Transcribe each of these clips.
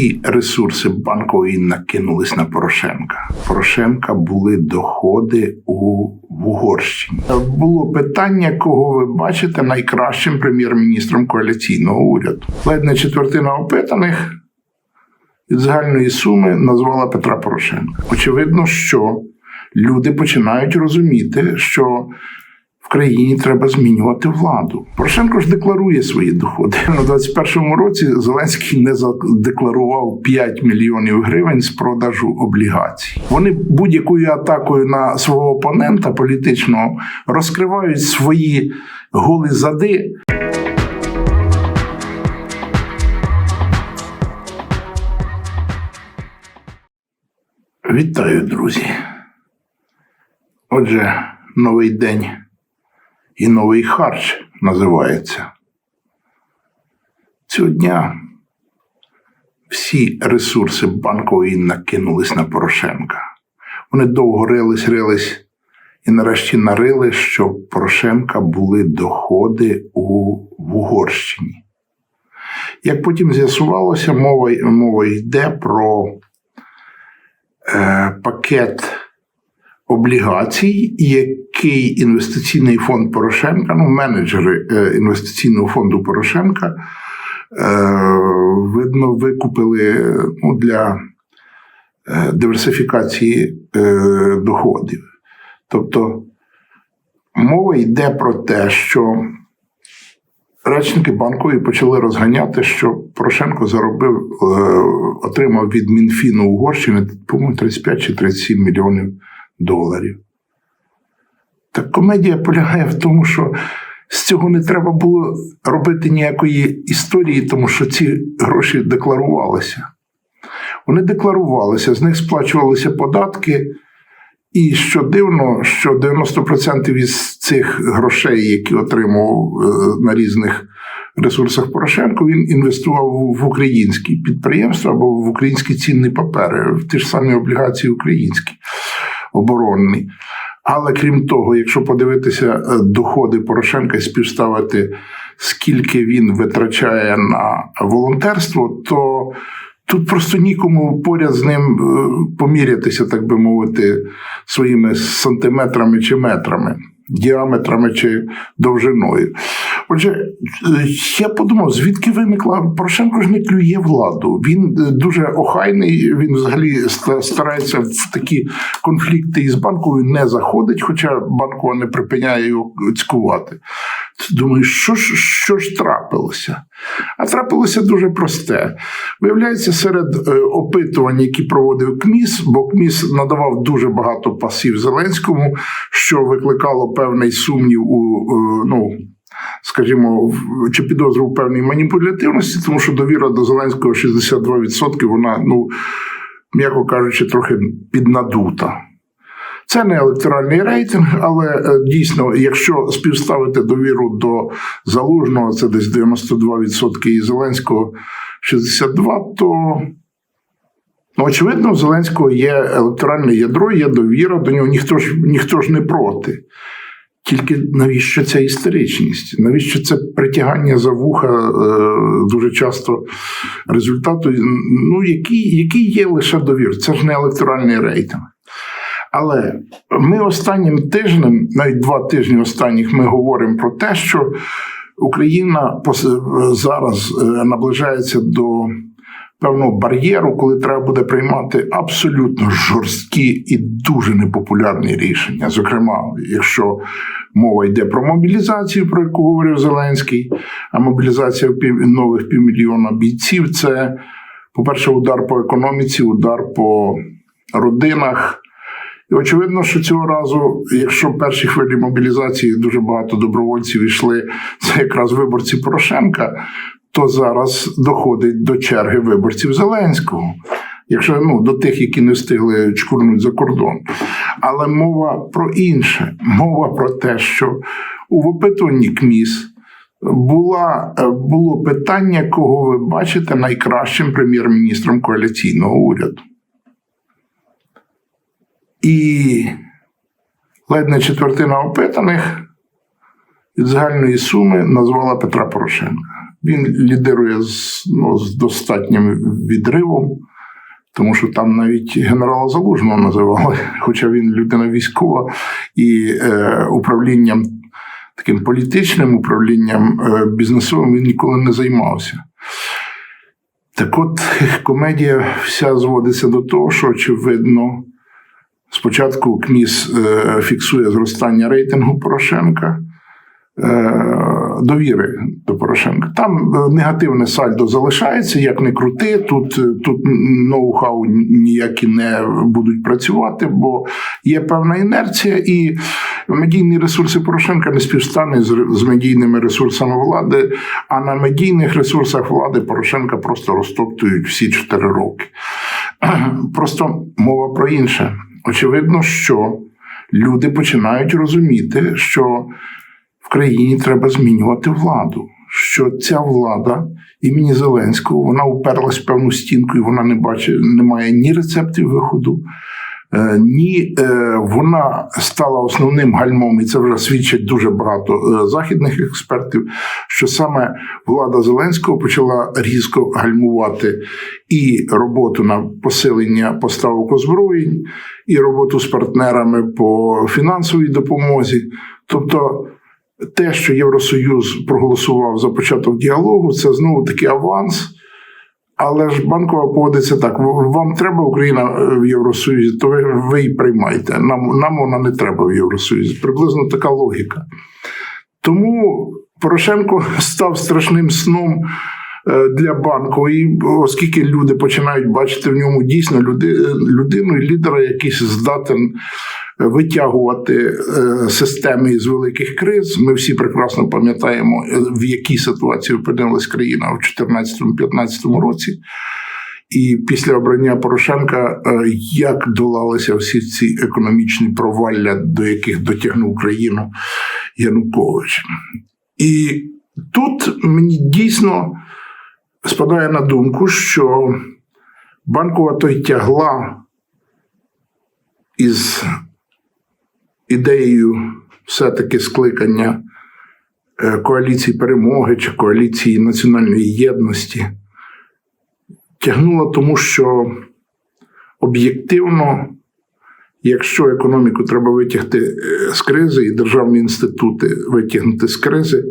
всі ресурси банкової накинулись на Порошенка. Порошенка були доходи у в Угорщині. Було питання, кого ви бачите найкращим прем'єр-міністром коаліційного уряду. Ледь не четвертина опитаних від загальної суми назвала Петра Порошенка. Очевидно, що люди починають розуміти, що країні треба змінювати владу. Порошенко ж декларує свої доходи. На 21-му році Зеленський не задекларував 5 мільйонів гривень з продажу облігацій. Вони будь-якою атакою на свого опонента політичного розкривають свої голі зади. Вітаю, друзі. Отже, новий день і новий харч називається. Цього дня всі ресурси банкової накинулись на Порошенка. Вони довго рились, рились і нарешті нарили, що в Порошенка були доходи у в Угорщині. Як потім з'ясувалося, мова, мова йде про е, пакет облігацій, який інвестиційний фонд Порошенка, ну, менеджери е, інвестиційного фонду Порошенка, е, видно, викупили ну, для е, диверсифікації доходів. Тобто мова йде про те, що речники банкові почали розганяти, що Порошенко заробив, отримав від Мінфіну Угорщини, по-моєму, 35 чи 37 мільйонів доларів. Так комедія полягає в тому, що з цього не треба було робити ніякої історії, тому що ці гроші декларувалися. Вони декларувалися, з них сплачувалися податки. І що дивно, що 90% із цих грошей, які отримував е, на різних ресурсах Порошенко, він інвестував в українські підприємства або в українські цінні папери, в ті ж самі облігації українські оборонні. Але крім того, якщо подивитися е, доходи Порошенка і співставити, скільки він витрачає на волонтерство, то тут просто нікому поряд з ним е, помірятися, так би мовити, своїми сантиметрами чи метрами. Діаметрами чи довжиною. Отже, я подумав, звідки виникла Порошенко ж не клює владу. Він дуже охайний, він взагалі старається в такі конфлікти із банкою не заходить, хоча банкова не припиняє його цькувати. Думаю, що ж що ж трапилося? А трапилося дуже просте. Виявляється, серед опитувань, які проводив КМІС, бо КМІС надавав дуже багато пасів Зеленському, що викликало певний сумнів у ну. Скажімо, чи підозру в певній маніпулятивності, тому що довіра до Зеленського 62%, вона, ну, м'яко кажучи, трохи піднадута. Це не електоральний рейтинг, але дійсно, якщо співставити довіру до залужного, це десь 92% і Зеленського 62%, то ну, очевидно, у Зеленського є електоральне ядро, є довіра до нього, ніхто ж ніхто ж не проти. Тільки навіщо ця історичність? Навіщо це притягання за вуха е, дуже часто результату, ну, який, який є лише довір? Це ж не електоральний рейтинг. Але ми останнім тижнем, навіть два тижні останніх, ми говоримо про те, що Україна зараз е, наближається до певного бар'єру, коли треба буде приймати абсолютно жорсткі і дуже непопулярні рішення. Зокрема, якщо мова йде про мобілізацію, про яку говорив Зеленський, а мобілізація нових півмільйона бійців це, по-перше, удар по економіці, удар по родинах. І очевидно, що цього разу, якщо в першій хвилі мобілізації дуже багато добровольців йшли, це якраз виборці Порошенка, то зараз доходить до черги виборців Зеленського. Якщо ну, до тих, які не встигли чкурнути за кордон. Але мова про інше. Мова про те, що у опитуванні КМІС була, було питання, кого ви бачите найкращим прем'єр-міністром коаліційного уряду. І ледь не четвертина опитаних від загальної суми назвала Петра Порошенка. Він лідирує з, ну, з достатнім відривом, тому що там навіть генерала Залужного називали, хоча він людина військова і е, управлінням таким політичним управлінням е, бізнесовим він ніколи не займався. Так от комедія вся зводиться до того, що очевидно. Спочатку КМІС е, фіксує зростання рейтингу Порошенка, е, довіри до Порошенка. Там е, негативне сальдо залишається, як не крути. Тут, е, тут ноу-хау ніякі не будуть працювати, бо є певна інерція, і медійні ресурси Порошенка не співстануть з, з медійними ресурсами влади, а на медійних ресурсах влади Порошенка просто розтоптують всі чотири роки. Просто мова про інше. Очевидно, що люди починають розуміти, що країні треба змінювати владу. Що ця влада імені Зеленського вона уперлась в певну стінку, і вона не бачить, не має ні рецептів виходу, е, ні е, вона стала основним гальмом, і це вже свідчить дуже багато е, західних експертів. Що саме влада Зеленського почала різко гальмувати і роботу на посилення поставок озброєнь, і роботу з партнерами по фінансовій допомозі. Тобто те, що Євросоюз проголосував за початок діалогу, це знову таки аванс. Але ж банкова поводиться так: вам треба Україна в Євросоюзі, то ви, ви її приймайте. Нам, нам вона не треба в Євросоюзі. Приблизно така логіка. Тому Порошенко став страшним сном е, для банку, і оскільки люди починають бачити в ньому дійсно люди, людину і лідера, який здатен витягувати е, системи із великих криз. Ми всі прекрасно пам'ятаємо, е, в якій ситуації опинилась країна в 2014-2015 році. І після обрання Порошенка е, як долалися всі ці економічні провалля, до яких дотягнув країну Янукович. І тут мені дійсно спадає на думку, що банкова той тягла із ідеєю все-таки скликання е, коаліції перемоги чи коаліції національної єдності тягнула тому, що об'єктивно, якщо економіку треба витягти е, з кризи, і державні інститути витягнути з кризи,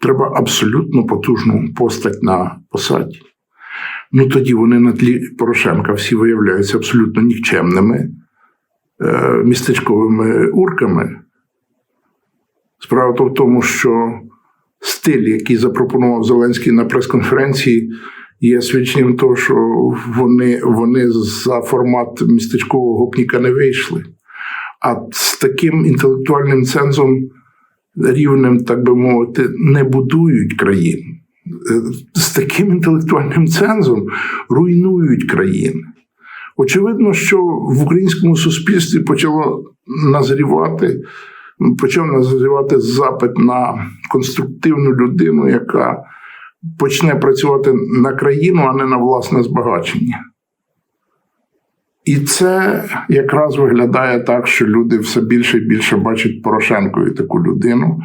треба абсолютно потужну постать на посаді. Ну тоді вони на тлі Порошенка всі виявляються абсолютно нікчемними. Е, містечковими урками. Справа то в тому, що стиль, який запропонував Зеленський на прес-конференції, є свідченням того, що вони, вони за формат містечкового гопніка не вийшли. А з таким інтелектуальним цензом рівнем, так би мовити, не будують країн. Е, з таким інтелектуальним цензом руйнують країни. Очевидно, що в українському суспільстві почало назрівати, почав назрівати запит на конструктивну людину, яка почне працювати на країну, а не на власне збагачення. І це якраз виглядає так, що люди все більше і більше бачать Порошенкові таку людину.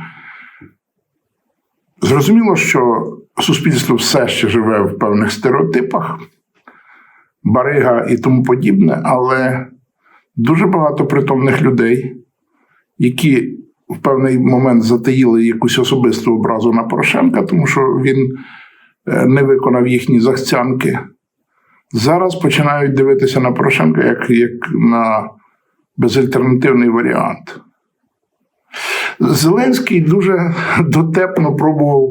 Зрозуміло, що суспільство все ще живе в певних стереотипах. Барига і тому подібне, але дуже багато притомних людей, які в певний момент затаїли якусь особисту образу на Порошенка, тому що він е, не виконав їхні захцянки. Зараз починають дивитися на Порошенка як, як на безальтернативний варіант. Зеленський дуже дотепно пробував,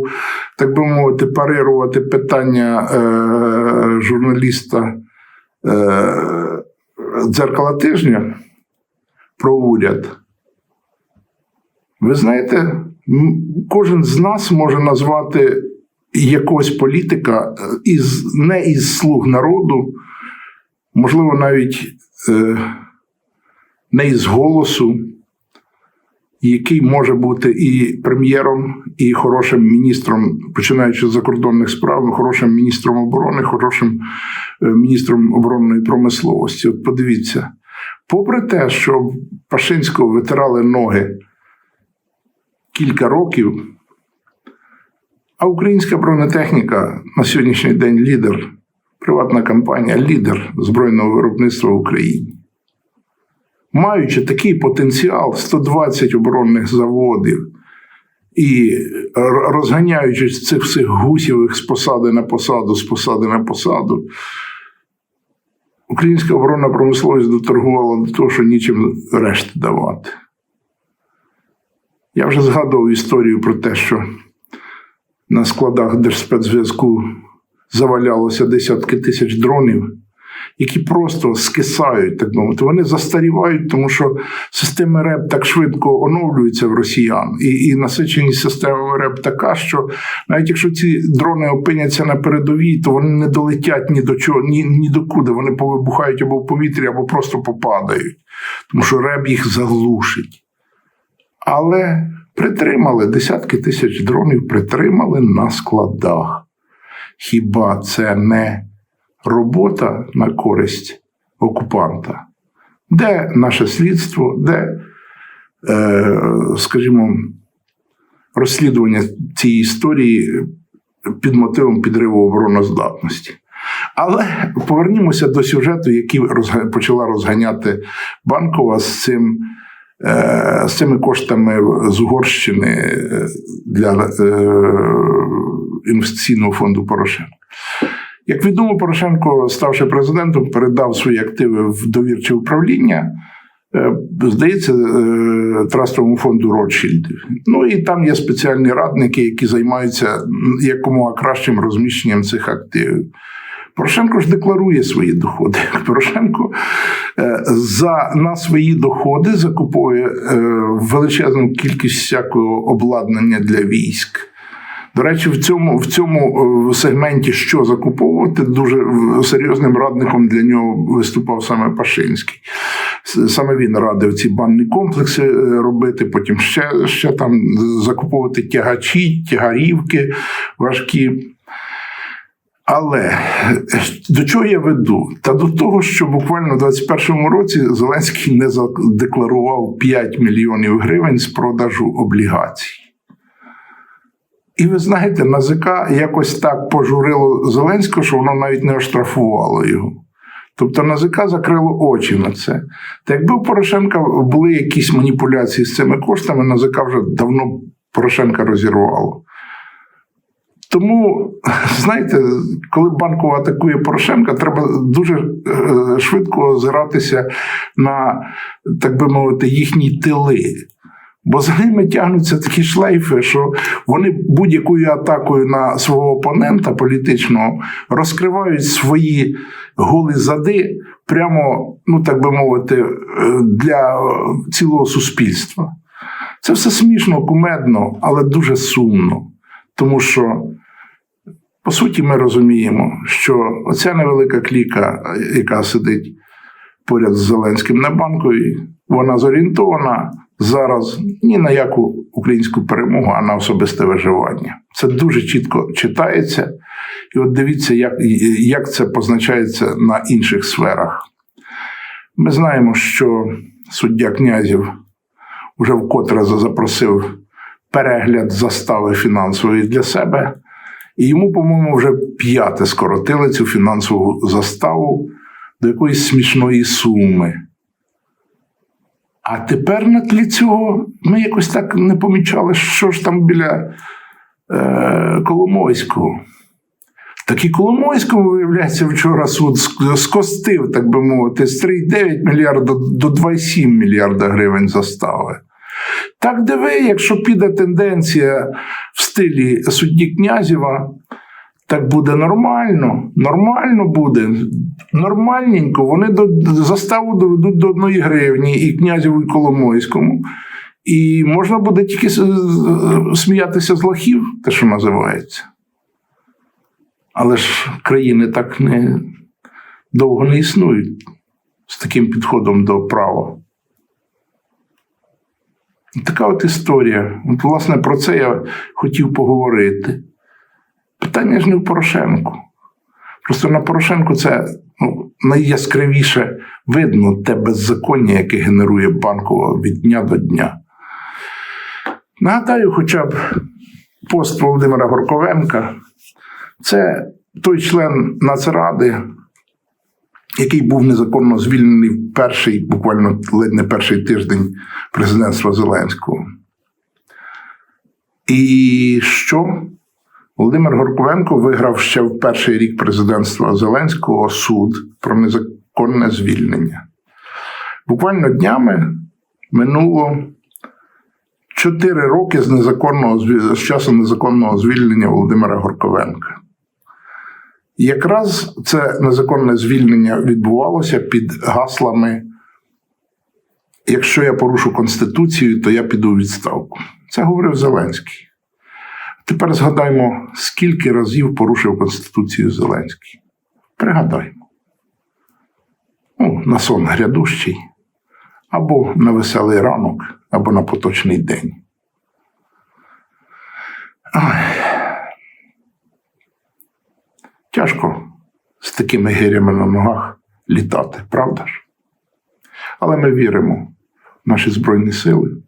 так би мовити, парирувати питання е, журналіста дзеркала тижня про уряд. Ви знаєте, кожен з нас може назвати якогось політика е, із, не із слуг народу, можливо, навіть е, не із голосу, який може бути і прем'єром, і хорошим міністром, починаючи з закордонних справ, хорошим міністром оборони, хорошим е, міністром оборонної промисловості. От подивіться, попри те, що Пашинського витирали ноги кілька років, А українська бронетехніка на сьогоднішній день лідер, приватна компанія, лідер збройного виробництва в Україні. Маючи такий потенціал 120 оборонних заводів і розганяючи цих всіх гусівих з посади на посаду, з посади на посаду, українська оборонна промисловість доторгувала до того, що нічим решти давати. Я вже згадував історію про те, що на складах Держспецзв'язку завалялося десятки тисяч дронів, які просто скисають, так мовити. Вони застарівають, тому що системи РЕП так швидко оновлюються в росіян, і і насиченість системи РЕП така, що навіть якщо ці дрони опиняться на передовій, то вони не долетять ні до чого, ні, ні до куди. Вони повибухають або в повітрі, або просто попадають, тому що РЕП їх заглушить. Але притримали десятки тисяч дронів, притримали на складах. Хіба це не робота на користь окупанта? Де наше слідство, де, е, скажімо, розслідування цієї історії під мотивом підриву обороноздатності? Але повернімося до сюжету, який почала розганяти банкова з цим. Е, з цими коштами з Угорщини е, для е, інвестиційного фонду Порошенка. Як відомо, Порошенко, ставши президентом, передав свої активи в довірче управління. Здається, трастовому фонду Ротшильдів. Ну і там є спеціальні радники, які займаються якомога кращим розміщенням цих активів. Порошенко ж декларує свої доходи. Порошенко е, за на свої доходи закуповує е, величезну кількість всякого обладнання для військ. До речі, в цьому в цьому е, сегменті що закуповувати, дуже серйозним радником для нього виступав саме Пашинський. Саме він радив ці банні комплекси робити, потім ще ще там закуповувати тягачі, тягарівки важкі. Але до чого я веду? Та до того, що буквально в 2021 році Зеленський не задекларував 5 мільйонів гривень з продажу облігацій. І ви знаєте, НАЗК якось так пожурило Зеленського, що воно навіть не оштрафувало його. Тобто НАЗК закрило очі на це. Та якби у Порошенка були якісь маніпуляції з цими коштами, НАЗК вже давно Порошенка розірвало. Тому, знаєте, коли банкова атакує Порошенка, треба дуже е, швидко озиратися на, так би мовити, їхні тили. Бо за ними тягнуться такі шлейфи, що вони будь-якою атакою на свого опонента політичного розкривають свої голі зади прямо, ну так би мовити, е, для цілого суспільства. Це все смішно, кумедно, але дуже сумно. Тому що по суті, ми розуміємо, що оця невелика кліка, яка сидить поряд з Зеленським на банковій, вона зорієнтована зараз ні на яку українську перемогу, а на особисте виживання. Це дуже чітко читається. І от дивіться, як, як це позначається на інших сферах. Ми знаємо, що суддя князів вже вкотре запросив перегляд застави фінансової для себе. І йому, по-моєму, вже п'яте скоротили цю фінансову заставу до якоїсь смішної суми. А тепер на тлі цього ми якось так не помічали, що ж там біля е, Коломойського. Так і Коломойському, виявляється, вчора суд скостив, так би мовити, з 3,9 мільярда до 2,7 мільярда гривень застави. Так диви, якщо піде тенденція в стилі судді Князєва, так буде нормально. Нормально буде. Нормальненько. Вони до заставу доведуть до одної гривні і князеву, і Коломойському. І можна буде тільки сміятися з лохів, те, що називається. Але ж країни так не довго не існують з таким підходом до права. Така от історія. От, власне, про це я хотів поговорити. Питання ж не в Порошенку. Просто на Порошенку це ну, найяскравіше видно те беззаконня, яке генерує банкова від дня до дня. Нагадаю, хоча б пост Володимира Горковенка. Це той член Нацради, який був незаконно звільнений в перший, буквально ледь не перший тиждень президентства Зеленського. І що? Володимир Горковенко виграв ще в перший рік президентства Зеленського суд про незаконне звільнення. Буквально днями минуло 4 роки з незаконного з часу незаконного звільнення Володимира Горковенка. І якраз це незаконне звільнення відбувалося під гаслами: якщо я порушу Конституцію, то я піду у відставку. Це говорив Зеленський. Тепер згадаймо, скільки разів порушив Конституцію Зеленський. Пригадаймо. Ну, на сон грядущий, або на веселий ранок, або на поточний день. Ой. Тяжко з такими гирями на ногах літати, правда ж? Але ми віримо в наші Збройні Сили,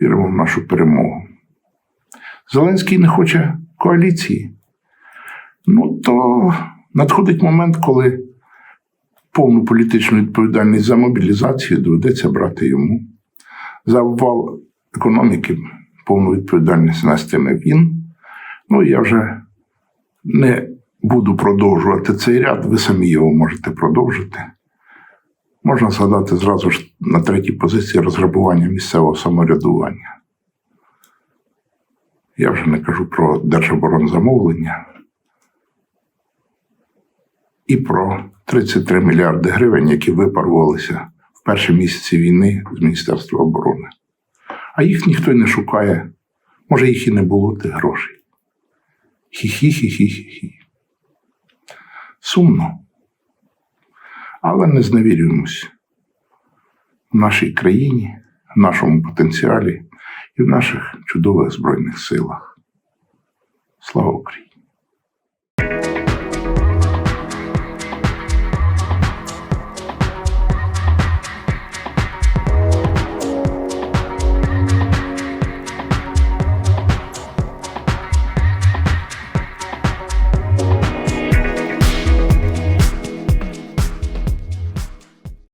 віримо в нашу перемогу. Зеленський не хоче коаліції. Ну, то надходить момент, коли повну політичну відповідальність за мобілізацію доведеться брати йому. За обвал економіки повну відповідальність нестиме він. Ну, я вже не буду продовжувати цей ряд, ви самі його можете продовжити. Можна згадати зразу ж на третій позиції розграбування місцевого самоврядування. Я вже не кажу про держоборонзамовлення і про 33 мільярди гривень, які випарувалися в перші місяці війни з Міністерства оборони. А їх ніхто й не шукає. Може, їх і не було тих грошей. Хі-хі-хі-хі-хі. Сумно. Але не зневірюємось в нашій країні, нашому потенціалі і в наших чудових Збройних силах. Слава Україні!